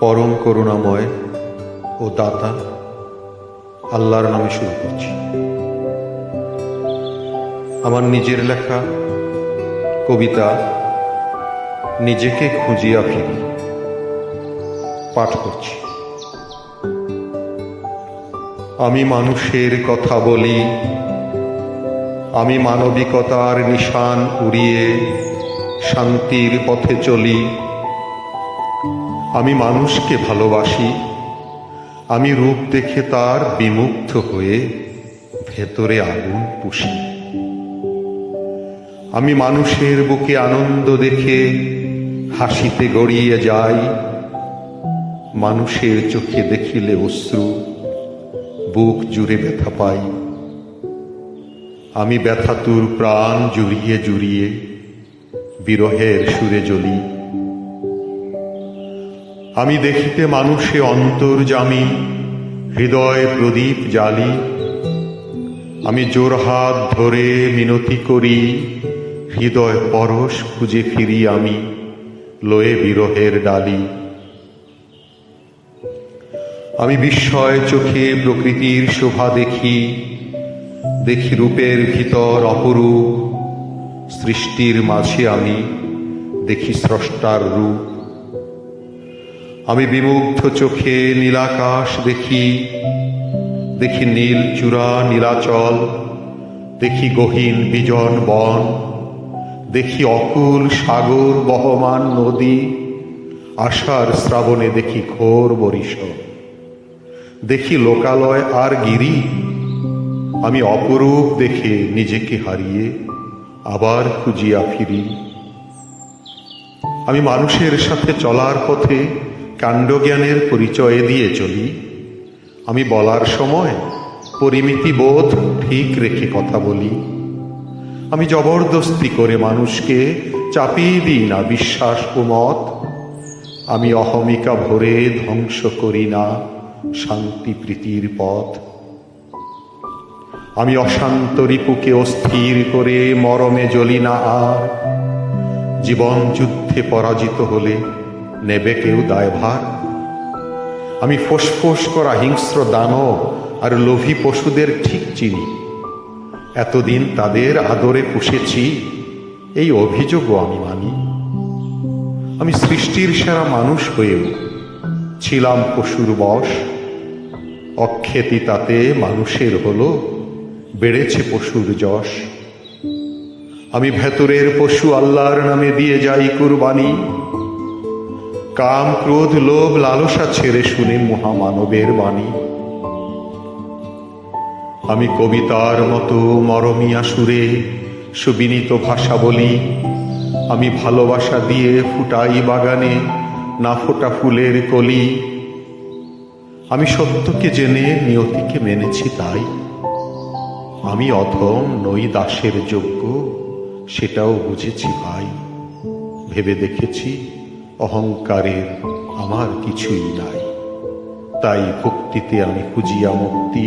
পরম করুণাময় ও দাতা, আল্লাহর নামে শুরু করছি। আমার নিজের লেখা, কবিতা নিজেকে খুঁজিয়া ফিরি পাঠ করছি। আমি মানুষের কথা বলি, আমি মানবিকতার নিশান উড়িয়ে শান্তির পথে চলি। আমি মানুষকে ভালোবাসি। আমি রূপ দেখে তার বিমুগ্ধ হয়ে ভেতরে আগুন পুষি। আমি মানুষের বুকে আনন্দ দেখে হাসিতে গড়িয়ে যাই। মানুষের চোখে দেখিলে অশ্রু, বুক জুড়ে ব্যথা পাই। আমি ব্যথাতুর প্রাণ জুড়িয়ে জুড়িয়ে বিরহের সুরে জ্বলি। আমি দেখিতে মানুষে অন্তর্জামী হৃদয় প্রদীপ জালি। আমি জোর হাত ধরে মিনতি করি, হৃদয় পরশ খুঁজে ফিরি আমি, লয়ে বিরহের ডালি। আমি বিস্ময় চোখে প্রকৃতির শোভা দেখি দেখি রূপের ভিতর অপরূপ, সৃষ্টির মাঝে আমি, দেখি স্রষ্টার রূপ। আমি বিমুগ্ধ চোখে নীলাকাশ দেখি দেখি নীল চূড়া, নীলাচল, দেখি গহীন বিজন বন, দেখি অকুল সাগর বহমান নদী, আষাঢ় শ্রাবণে দেখি ঘোর বরিশ দেখি লোকালয় আর গিরি, আমি অপরূপ দেখে নিজেকে হারিয়ে আবার খুঁজিয়া ফিরি। আমি মানুষের সাথে চলার পথে কাণ্ডজ্ঞানের পরিচয় দিয়ে চলি। আমি বলার সময় পরিমিতি বোধ ঠিক রেখে কথা বলি। আমি জবরদস্তি করে মানুষকে চাপিয়ে দিই না বিশ্বাস ও মত। আমি অহমিকা ভরে ধ্বংস করি না শান্তি প্রীতির পথ। আমি অশান্ত রিপুকে অস্থির করে মরমে জ্বলি না আর। জীবন যুদ্ধে পরাজিত হলে নেবে কেউ দায়ভার। আমি ফোসফোস করা হিংস্র দানব আর লোভী পশুদের ঠিক চিনি। এতদিন তাদের আদরে পুষেছি, এই অভিযোগও আমি মানি। আমি সৃষ্টির সেরা মানুষ হয়েও ছিলাম পশুর বশ। অখ্যাতি তাতে মানুষের হলো, বেড়েছে পশুর যশ। আমি ভেতরের পশু আল্লাহর নামে দিয়ে যাই কুরবানি। কাম, ক্রোধ, লোভ, লালসা ছেড়ে শুনে মহামানবের বাণী। আমি কবিতার মতো মরমিয়া সুরে সুবিনীত ভাষা বলি। আমি ভালোবাসা দিয়ে ফুটাই বাগানে, না ফোটা ফুলের কলি। আমি সত্যকে জেনে নিয়তিকে মেনেছি তাই। আমি অধম নই দাসের যোগ্য, সেটাও বুঝেছি ভাই। ভেবে দেখেছি অহংকারের আমার কিছুই নাই। তাই ভক্তিতে আমি খুঁজিয়া মুক্তি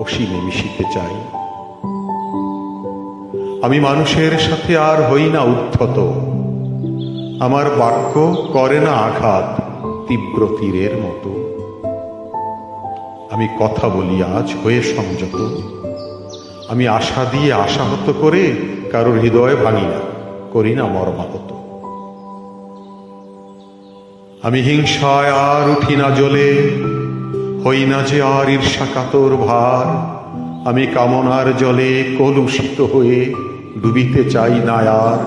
অসীমে মিশিতে চাই। আমি মানুষের সাথে আর হই না উদ্ধত। আমার বাক্য করে না আঘাত তীব্র তীরের মতো। আমি কথা বলি আজ হয়ে সংযত। আমি আশা দিয়ে আশাহত করে কারোর হৃদয় ভাঙি না, করি না মর্মাহত। আমি হিংসায় আর উঠি না জ্বলে, হই না যে আর ঈর্ষা কাতর ভার। আমি কামনার জলে কলুষিত হয়ে ডুবিতে চাই না আর।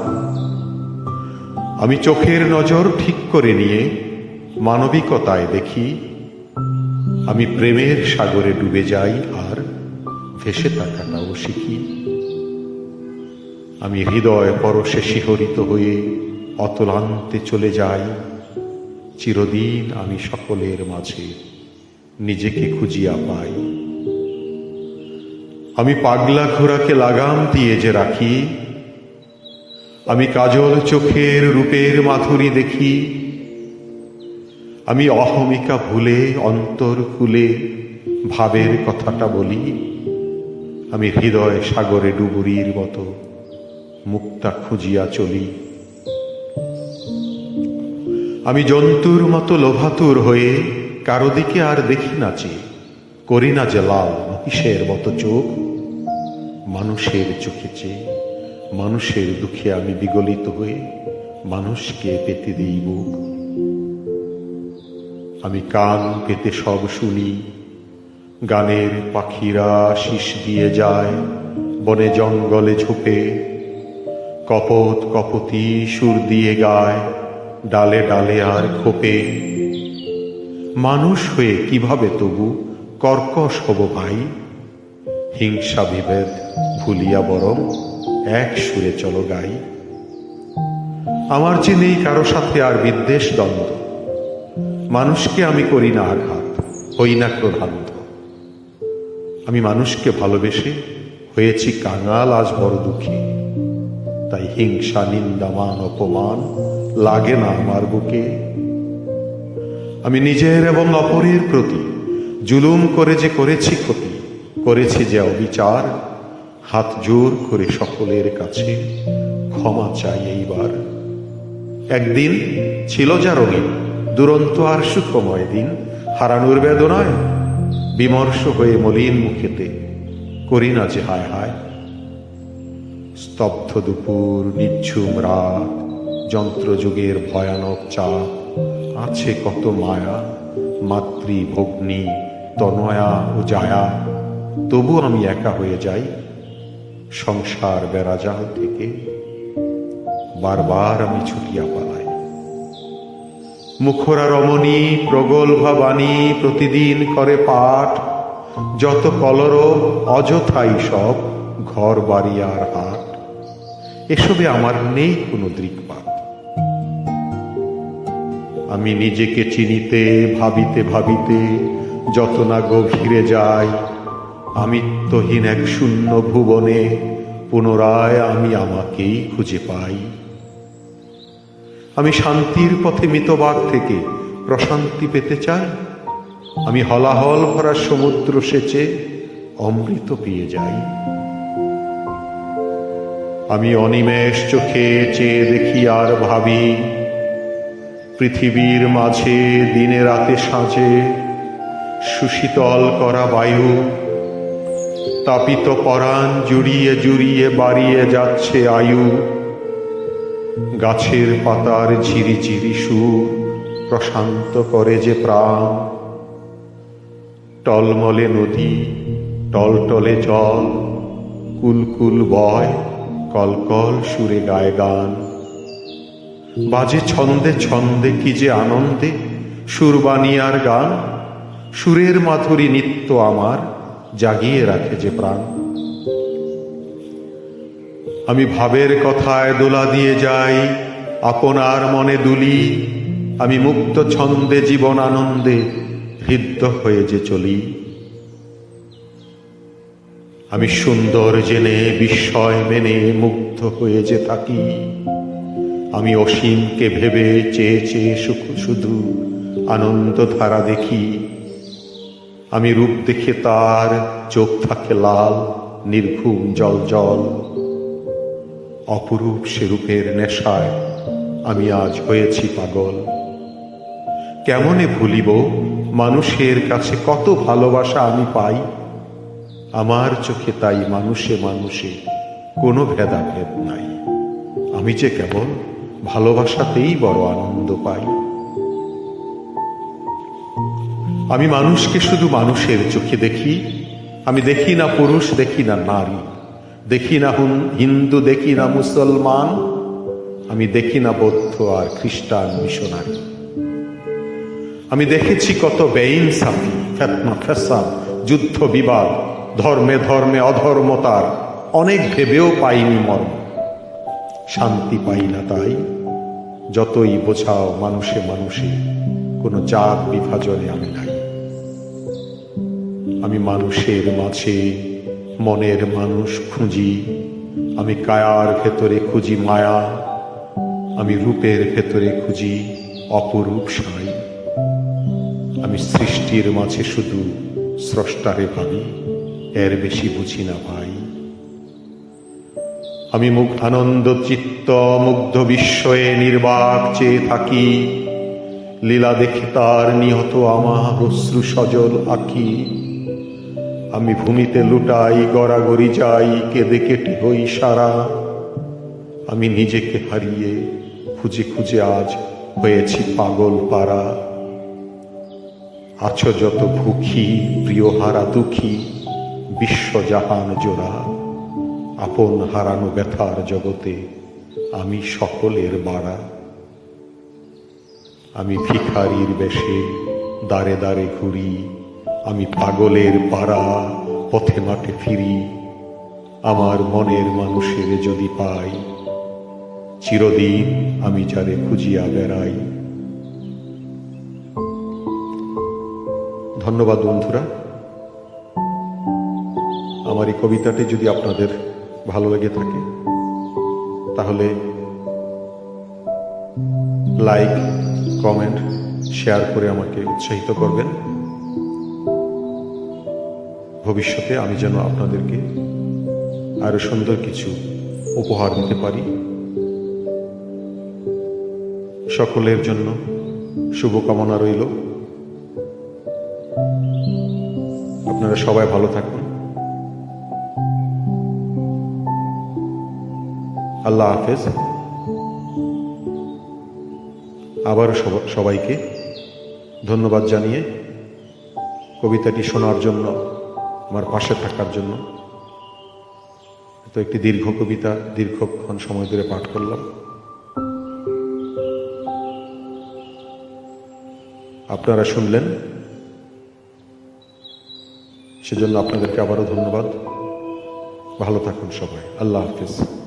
আমি চোখের নজর ঠিক করে নিয়ে মানবিকতায় দেখি, আমি প্রেমের সাগরে ডুবে যাই আর ভেসে থাকাটাও শিখি। আমি হৃদয় পরশে শিহরিত হয়ে অতলান্তে চলে যাই। চিরদিন আমি সকলের মাঝে নিজেকে খুঁজিয়া পাই। আমি পাগলা ঘোড়াকে লাগাম দিয়ে যে রাখি। আমি কাজল চোখের রূপের মাধুরী দেখি। আমি অহমিকা ভুলে, অন্তর খুলে ভাবের কথাটা বলি। আমি হৃদয় সাগরে ডুবুরির মতো মুক্তা খুঁজিয়া চলি। আমি জন্তুর মতো লোভাতুর হয়ে কারও দিকে আর দেখি না চেয়ে করি না যে লাল মহিষের মতো চোখ। মানুষের চোখে চেয়ে মানুষের দুঃখে আমি বিগলিত হয়ে মানুষকে পেতে দিই বুক আমি কান পেতে সব শুনি, গানের পাখিরা শীষ দিয়ে যায়, বনে জঙ্গলে ঝোপে, কপত কপতি সুর দিয়ে গায়। ডালে ডালে আর খোপে। মানুষ হয়ে কীভাবে তবু কর্কশ হব ভাই? হিংসা বিভেদ ভুলিয়া বরং এক সুরে চলো গাই। আমার যে নেই কারও সাথে আর বিদ্বেষ দ্বন্দ্ব। মানুষকে আমি করি না আঘাত, হই না ক্রধান্ত। আমি মানুষকে ভালোবেসে হয়েছি কাঙাল আজ বড় দুঃখী। তাই হিংসা, নিন্দা, মান, অপমান লাগে না আমার বুকে। আমি নিজের এবং অপরের প্রতি জুলুম করে যে করেছি ক্ষতি, করেছি যে অবিচার, হাত জোর করে সকলের কাছে ক্ষমা চাই এইবার। একদিন ছিল যা রঙিন, দুরন্ত আর সুখময় দিন, হারানোর বেদনায় বিমর্ষ হয়ে মলিন মুখেতে করি না যে হায় হায়। স্তব্ধ দুপুর নিচ্ছুম রাত যন্ত্রযুগের ভয়ানক চাপ। আছে কত মায়া মাতৃ ভগ্নী তনয়া ও জায়া। তবু আমি একা হয়ে যাই, সংসার বেড়াজাল থেকে। বারবার আমি ছুটিয়া পালাই। মুখরা রমণী প্রগল্ভা বাণী প্রতিদিন করে পাঠ। যত কলরব, অযথাই সব ঘর বাড়ি আর হাট। এসবে আমার নেই কোনো দৃকপাত। আমি নিজেকে চিনিতে, ভাবিতে ভাবিতে যত না গভীরে যাই, আমিত্বহীন এক শূন্য ভুবনে, পুনরায় আমি আমাকেই খুঁজে পাই। আমি শান্তির পথে মিতবাগ থেকে প্রশান্তি পেতে চাই। আমি হলাহল ভরা সমুদ্র সেচে অমৃত পেয়ে যাই। আমি অনিমেষ চোখে চেয়ে দেখি আর ভাবি পৃথিবীর মাঝে দিনে রাতে সাঁঝে সুশীতল করা বায়ু, তাপিত পরাণ জুড়িয়ে জুড়িয়ে বাড়িয়ে যাচ্ছে আয়ু। গাছের পাতার ঝিরি ঝিরি সুর প্রশান্ত করে যে প্রাণ। টলমলে নদী, টলটলে জল, কুলকুল বয়, কলকল সুরে গায় গান। বাজে ছন্দে ছন্দে কি যে আনন্দে সুরবানিয়ার গান, সুরের মাধুরী নিত্য আমার জাগিয়ে রাখে যে প্রাণ। আমি ভাবের কথায় দোলা দিয়ে যাই, আপনার মনে দুলি, আমি মুক্ত ছন্দে জীবন আনন্দে হৃদ্য হয়ে যে চলি। আমি সুন্দর জেনে, বিস্ময় মেনে মুগ্ধ হয়ে যে থাকি। আমি অসীমকে ভেবে চেয়ে চেয়ে সুখ শুধু আনন্দ ধারা দেখি। আমি রূপ দেখে তার চোখ থাকে লাল, নির্ঘুম জল জল। অপরূপ সে রূপের নেশায় আমি আজ হয়েছি পাগল। কেমনে ভুলিব? মানুষের কাছে কত ভালোবাসা আমি পাই? আমার চোখে তাই মানুষে মানুষে কোনো ভেদাভেদ নাই। আমি যে কেবল ভালোবাসাতেই বড় আনন্দ পাই। আমি মানুষকে শুধু মানুষের চোখে দেখি, আমি দেখি না পুরুষ, দেখি না নারী, দেখি না হুন, হিন্দু, দেখি না মুসলমান, আমি দেখি না বৌদ্ধ আর খ্রিস্টান মিশনারি। আমি দেখেছি কত বেইন সাফি ফেতনা ফেসাদ যুদ্ধ বিবাদ, ধর্মে ধর্মে অধর্মতার, অনেক ভেবেও পাইনি মর্ম। শান্তি পাই না তাই। যতই বোঝাও মানুষে মানুষে, কোনো জাত বিভাজনে আমি নাই। আমি মানুষের মাঝে, মনের মানুষ খুঁজি। আমি কায়ার ভেতরে খুঁজি মায়া। আমি রূপের ভেতরে খুঁজি অপরূপ সাই। আমি সৃষ্টির মাঝে শুধু স্রষ্টারে ভাবি, এর বেশি বুঝি না ভাই। আমি মুখ আনন্দ চিত্ত মুগ্ধ বিস্ময়ে নির্বাক চেয়ে থাকি। লীলা দেখে তার নিহত আমার অশ্রু সজল আঁকি। আমি ভূমিতে লুটাই, গড়াগড়ি যাই, কেঁদে কেটে হই সারা। আমি নিজেকে হারিয়ে খুঁজে খুঁজে আজ হয়েছি পাগল পাড়া। আছো যত ভুখী প্রিয় হারা দুঃখী, বিশ্বজাহান জোড়া। আপন হারানো ব্যথার জগতে আমি সকলের বাড়া। আমি ভিখারির বেশে দাঁড়ে দাঁড়ে ঘুরি, আমি পাগলের পাড়া পথে মাঠে ফিরি। আমার মনের মানুষের যদি পাই, চিরদিন আমি যারে খুঁজিয়া বেড়াই। ধন্যবাদ বন্ধুরা। আমার এই কবিতাটি যদি আপনাদের ভালো লেগে থাকে, তাহলে লাইক, কমেন্ট, শেয়ার করে আমাকে উৎসাহিত করবেন। ভবিষ্যতে আমি যেন আপনাদেরকে আরও সুন্দর কিছু উপহার দিতে পারি। সকলের জন্য শুভকামনা রইল। আপনারা সবাই ভালো থাকুন। আল্লাহ হাফেজ। আবারও সবা- সবাইকে ধন্যবাদ জানিয়ে কবিতাটি শোনার জন্য, আমার পাশে থাকার জন্য। তো একটি দীর্ঘ কবিতা, দীর্ঘক্ষণ সময় ধরে পাঠ করলাম। আপনারা শুনলেন, সেজন্য আপনাদেরকে আবারও ধন্যবাদ। ভালো থাকুন সবাই। আল্লাহ হাফিজ।